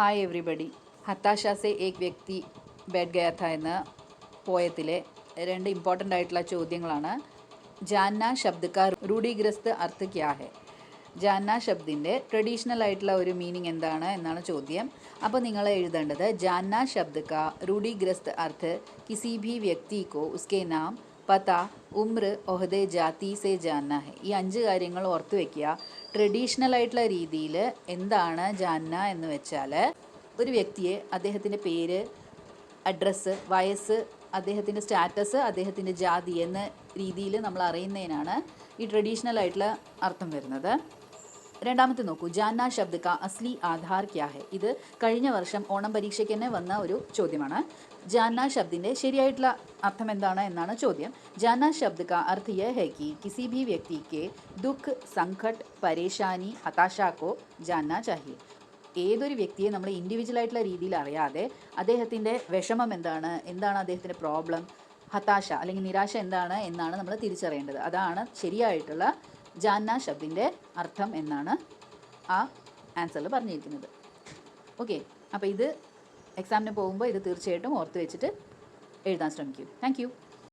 Hi everybody ഹത്താശ സെ ഏക് വ്യക്തി bed Gaya ഥ എന്ന പോയത്തിലെ രണ്ട് ഇമ്പോർട്ടന്റ് ആയിട്ടുള്ള ചോദ്യങ്ങളാണ് ജാന്ന ശബ്ദക്ക രൂഢീഗ്രസ്ത് അർത്ഥ ക്യാ ഹെ ജാന്ന ശബ്ദിന്റെ ട്രഡീഷണൽ ആയിട്ടുള്ള ഒരു മീനിങ് എന്താണ് എന്നാണ് ചോദ്യം അപ്പോൾ നിങ്ങൾ എഴുതേണ്ടത് ജാന്ന ശബ്ദക്ക രൂഢീഗ്രസ്ത് അർത്ഥ കിസി ഭി വ്യക്തി കോ ഉസ്കെ നാം പത ഉമ്ര ഒഹദെ ജാതി സെ ജാന്ന. ഹെ ഈ അഞ്ച് കാര്യങ്ങൾ ഓർത്തു വെക്കുക. ട്രഡീഷണൽ ആയിട്ടുള്ള രീതിയിൽ എന്താണ് ജാന്ന എന്ന് വെച്ചാൽ ഒരു വ്യക്തിയെ അദ്ദേഹത്തിന്റെ പേര് അഡ്രസ്സ് വയസ്സ് അദ്ദേഹത്തിന്റെ സ്റ്റാറ്റസ് അദ്ദേഹത്തിന്റെ ജാതി എന്ന രീതിയിൽ നമ്മൾ അറിയുന്നതിനാണ് ഈ ട്രഡീഷണൽ ആയിട്ടുള്ള അർത്ഥം വരുന്നത്. രണ്ടാമത്തെ നോക്കൂ. ജാന ശബ്ദ കാ അസ്ലി ആധാർ ക്യാ ഹെ. ഇത് കഴിഞ്ഞ വർഷം ഓണം പരീക്ഷയ്ക്ക് തന്നെ വന്ന ഒരു ചോദ്യമാണ്. ജാന ശബ്ദിന്റെ ശരിയായിട്ടുള്ള അർത്ഥം എന്താണ് എന്നാണ് ചോദ്യം. ജാന ശബ്ദ കാ അർത്ഥ യ ഹെ കി കിസി ഭീ വ്യക്തി കെ ദുഃഖ് സങ്കട്ട് പരേഷാനി ഹതാശാക്കോ ജാന ചാഹിയെ. ഏതൊരു വ്യക്തിയെ നമ്മൾ ഇൻഡിവിജ്വൽ ആയിട്ടുള്ള രീതിയിൽ അറിയാതെ അദ്ദേഹത്തിന്റെ വിഷമം എന്താണ് എന്താണ് അദ്ദേഹത്തിന്റെ പ്രോബ്ലം ഹതാശ അല്ലെങ്കിൽ നിരാശ എന്താണ് എന്നാണ് നമ്മൾ തിരിച്ചറിയേണ്ടത്. അതാണ് ശരിയായിട്ടുള്ള ജാന്ന ശബ്ദിന്റെ അർത്ഥം എന്നാണ് ആ ആൻസറിൽ പറഞ്ഞിരിക്കുന്നത്. ഓക്കെ അപ്പോൾ ഇത് എക്സാമിന് പോകുമ്പോൾ ഇത് തീർച്ചയായിട്ടും ഓർത്ത് വെച്ചിട്ട് എഴുതാൻ ശ്രമിക്കൂ. താങ്ക്